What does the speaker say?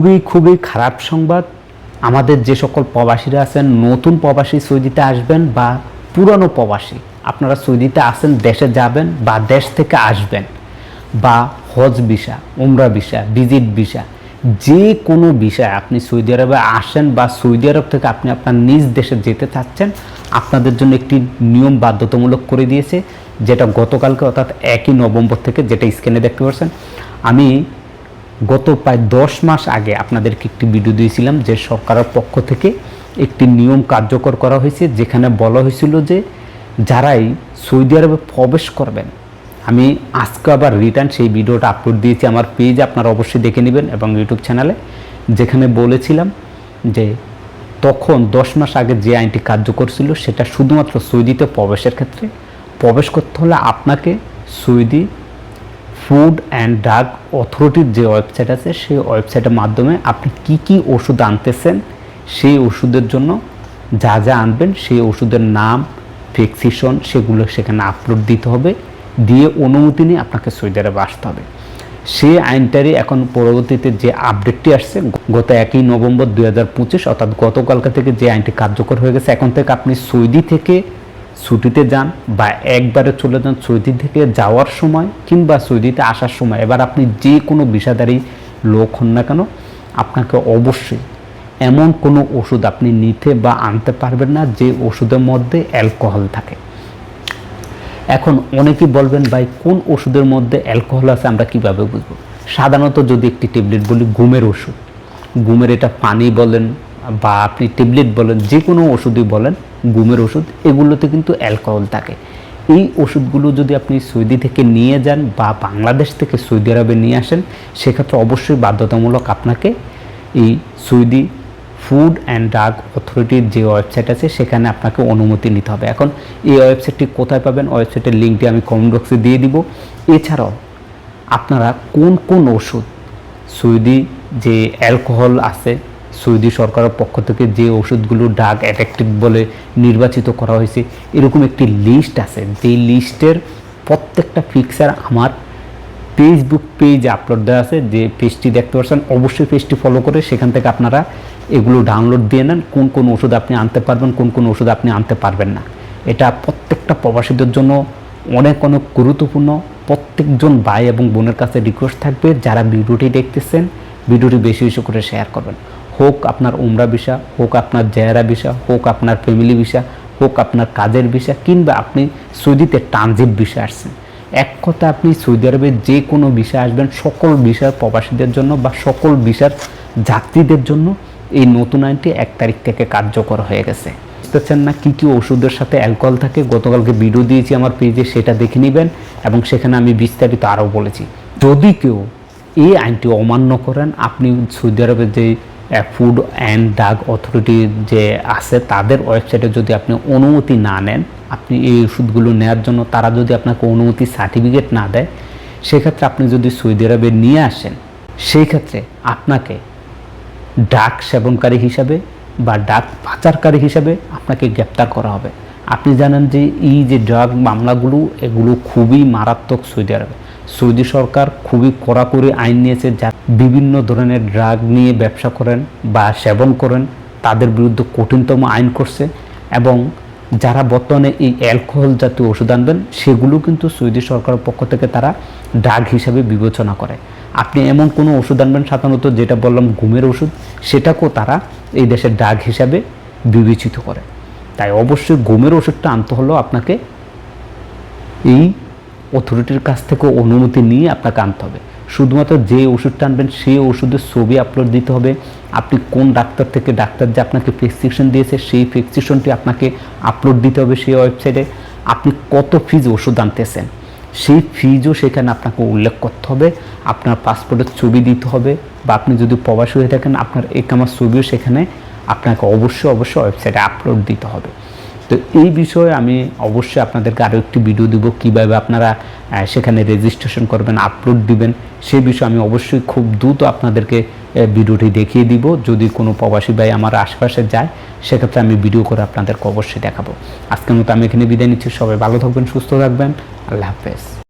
খুবই খুবই খারাপ সংবাদ। আমাদের যে সকল প্রবাসীরা আছেন, নতুন প্রবাসী সৌদিতে আসবেন বা পুরনো প্রবাসী, আপনারা সৌদিতে আসেন দেশে যাবেন বা দেশ থেকে আসবেন, বা হজ ভিসা উমরা ভিসা ভিজিট ভিসা যে কোনো বিষয় আপনি সৌদি আরবে আসেন বা সৌদি আরব থেকে আপনি আপনার নিজ দেশে যেতে চাচ্ছেন, আপনাদের জন্য একটি নিয়ম বাধ্যতামূলক করে দিয়েছে, যেটা গতকালকে অর্থাৎ একই নভেম্বর থেকে যেটা স্ক্রিনে দেখতে পাচ্ছেন। আমি গত প্রায় দশ মাস আগে আপনাদেরকে একটি ভিডিও দিয়েছিলাম যে সরকারের পক্ষ থেকে একটি নিয়ম কার্যকর করা হয়েছে, যেখানে বলা হয়েছিল যে যারাই সৌদি আরবে প্রবেশ করবেন, আমি আজকে আবার রিটার্ন সেই ভিডিওটা আপলোড দিয়েছি আমার পেজ আপনারা অবশ্যই দেখে নেবেন এবং ইউটিউব চ্যানেলে যেখানে বলেছিলাম যে তখন দশ মাস আগে যে আইনটি কার্যকর ছিল, সেটা শুধুমাত্র সৌদিতে প্রবেশের ক্ষেত্রে, প্রবেশ করতে হলে আপনাকে সৌদি ফুড অ্যান্ড ড্রাগ অথরিটির যে ওয়েবসাইট আছে, সেই ওয়েবসাইটের মাধ্যমে আপনি কি কি ওষুধ আনতেছেন, সেই ওষুধের জন্য যা যা আনবেন, সেই ওষুধের নাম ফিক্সিশন সেগুলো সেখানে আপলোড দিতে হবে। দিয়ে অনুমতি নিয়ে আপনাকে সৌদি আরবে আসতে হবে। সেই আইনটারই এখন পরবর্তীতে যে আপডেটটি আসছে, গত একই নভেম্বর দুই হাজার পঁচিশ, অর্থাৎ গতকালকা থেকে যে আইনটি কার্যকর হয়ে গেছে, এখন থেকে আপনি সৌদি থেকে ছুটিতে যান বা একবারে চলে যান সৌদি থেকে যাওয়ার সময় কিংবা সৌদিতে আসার সময়, এবার আপনি যে কোনো বিষাদারী লোক হন না কেন, আপনাকে অবশ্যই এমন কোনো ওষুধ আপনি নিতে বা আনতে পারবেন না যে ওষুধের মধ্যে অ্যালকোহল থাকে। এখন অনেকেই বলবেন, ভাই, কোন ওষুধের মধ্যে অ্যালকোহল আছে আমরা কীভাবে বুঝব? সাধারণত যদি একটি ট্যাবলেট বলি, ঘুমের ওষুধ। ঘুমের এটা পানি বলেন বা আপনি ট্যাবলেট বলেন যে কোনো ওষুধই বলেন গুমের ওষুধ, এগুলোতে কিন্তু অ্যালকোহল থাকে। এই ওষুধগুলো যদি আপনি সৌদি থেকে নিয়ে যান বা বাংলাদেশ থেকে সৌদি আরবে নিয়ে আসেন, সেক্ষেত্রে অবশ্যই বাধ্যতামূলক আপনাকে এই সৌদি ফুড অ্যান্ড ড্রাগ অথরিটির যে ওয়েবসাইট আছে, সেখানে আপনাকে অনুমতি নিতে হবে। এখন এই ওয়েবসাইটটি কোথায় পাবেন? ওয়েবসাইটের লিঙ্কটি আমি কমেন্ট বক্সে দিয়ে দিব। এছাড়াও, আপনারা কোন কোন ওষুধ সৌদি যে অ্যালকোহল আছে সৌদি সরকারের পক্ষ থেকে যে ওষুধগুলো ড্রাগ অ্যাট্রাকটিভ বলে নির্বাচিত করা হয়েছে, এরকম একটি লিস্ট আছে। যেই লিস্টের প্রত্যেকটা ফিক্সার আমার ফেসবুক পেজ আপলোড দেওয়া আছে। যে পেজটি দেখতে পাচ্ছেন অবশ্যই পেজটি ফলো করে সেখান থেকে আপনারা এগুলো ডাউনলোড দিয়ে নেন। কোন কোন ওষুধ আপনি আনতে পারবেন, কোন কোন ওষুধ আপনি আনতে পারবেন না। এটা প্রত্যেকটা প্রবাসীদের জন্য অনেক অনেক গুরুত্বপূর্ণ। প্রত্যেকজন ভাই এবং বোনের কাছে রিকোয়েস্ট থাকবে। যারা ভিডিওটি দেখতেছেন, ভিডিওটি বেশি বেশি করে শেয়ার করবেন। হোক আপনার উমরা ভিসা হোক আপনার জেয়ারা ভিসা হোক আপনার ফ্যামিলি ভিসা হোক আপনার কাজের ভিসা কিংবা আপনি সৌদিতে ট্রানজিট ভিসা আসছেন। এক কথা আপনি সৌদি আরবে যে কোনো বিষয় আসবেন, সকল বিষয় প্রবাসীদের জন্য বা সকল বিষয়ের যাত্রীদের জন্য এই নতুন আইনটি এক তারিখ থেকে কার্যকর হয়ে গেছে। বুঝতেছেন না কী কী ওষুধের সাথে অ্যালকোহল থাকে? গতকালকে ভিডিও দিয়েছি আমার পেজে সেটা দেখে নেবেন এবং সেখানে আমি বিস্তারিত আরও বলেছি। যদি কেউ এই আইনটি অমান্য করেন, আপনি সৌদি আরবের যে ফুড অ্যান্ড ড্রাগ অথরিটি যে আছে, তাদের ওয়েবসাইটে যদি আপনি অনুমতি না নেন, আপনি এই ওষুধগুলো নেওয়ার জন্য তারা যদি আপনাকে অনুমতি সার্টিফিকেট না দেয়, সেক্ষেত্রে আপনি যদি সৌদি আরবে নিয়ে আসেন সেই ক্ষেত্রে আপনাকে ডাক সেবনকারী হিসাবে বা ডাক পাচারকারী হিসাবে আপনাকে গ্রেপ্তার করা হবে। আপনি জানেন যে এই যে ড্রাগ মামলাগুলো, এগুলো খুবই মারাত্মক সৌদি আরবে। সৌদি সরকার খুবই কড়াকড়ি আইন নিয়েছে যা বিভিন্ন ধরনের ড্রাগ নিয়ে ব্যবসা করেন বা সেবন করেন, তাদের বিরুদ্ধে কঠিনতম আইন করছে এবং যারা বর্তমানে এই অ্যালকোহল জাতীয় ওষুধ আনবেন, সেগুলো কিন্তু সৌদি সরকারের পক্ষ থেকে তারা ড্রাগ হিসাবে বিবেচনা করে। আপনি এমন কোনো ওষুধ আনবেন সাধারণত যেটা বললাম ঘুমের ওষুধ, সেটাকেও তারা এই দেশের ড্রাগ হিসাবে বিবেচিত করে। তাই অবশ্যই ঘুমের ওষুধটা আনতে হলেও আপনাকে এই অথরিটির কাছ থেকে অনুমতি নিয়ে আপনাকে আনতে হবে। শুধুমাত্র যে ওষুধটা আনবেন সেই ওষুধের ছবি আপলোড দিতে হবে। আপনি কোন ডাক্তার থেকে ডাক্তার যে আপনাকে প্রেসক্রিপশন দিয়েছে, সেই প্রেসক্রিপশনটি আপনাকে আপলোড দিতে হবে সেই ওয়েবসাইটে আপনি কত ফিজ ওষুধ আনতেছেন? সেই ফিজও সেখানে আপনাকে উল্লেখ করতে হবে। আপনার পাসপোর্টের ছবি দিতে হবে বা আপনি যদি প্রবাসী হয়ে থাকেন, আপনার একামার ছবিও সেখানে আপনাকে অবশ্যই অবশ্যই ওয়েবসাইটে আপলোড দিতে হবে। তো এই বিষয়ে আমি অবশ্যই আপনাদেরকে আরও একটি ভিডিও দেবো, কীভাবে আপনারা সেখানে রেজিস্ট্রেশন করবেন আপলোড দিবেন। সে বিষয়ে আমি অবশ্যই খুব দ্রুত আপনাদেরকে ভিডিওটি দেখিয়ে দিব। যদি কোনো প্রবাসী ভাই আমার আশেপাশে যায়, সেক্ষেত্রে আমি ভিডিও করে আপনাদেরকে অবশ্যই দেখাবো। আজকের মতো আমি এখানে বিদায় নিচ্ছি। সবাই ভালো থাকবেন, সুস্থ থাকবেন। আল্লাহ হাফেজ।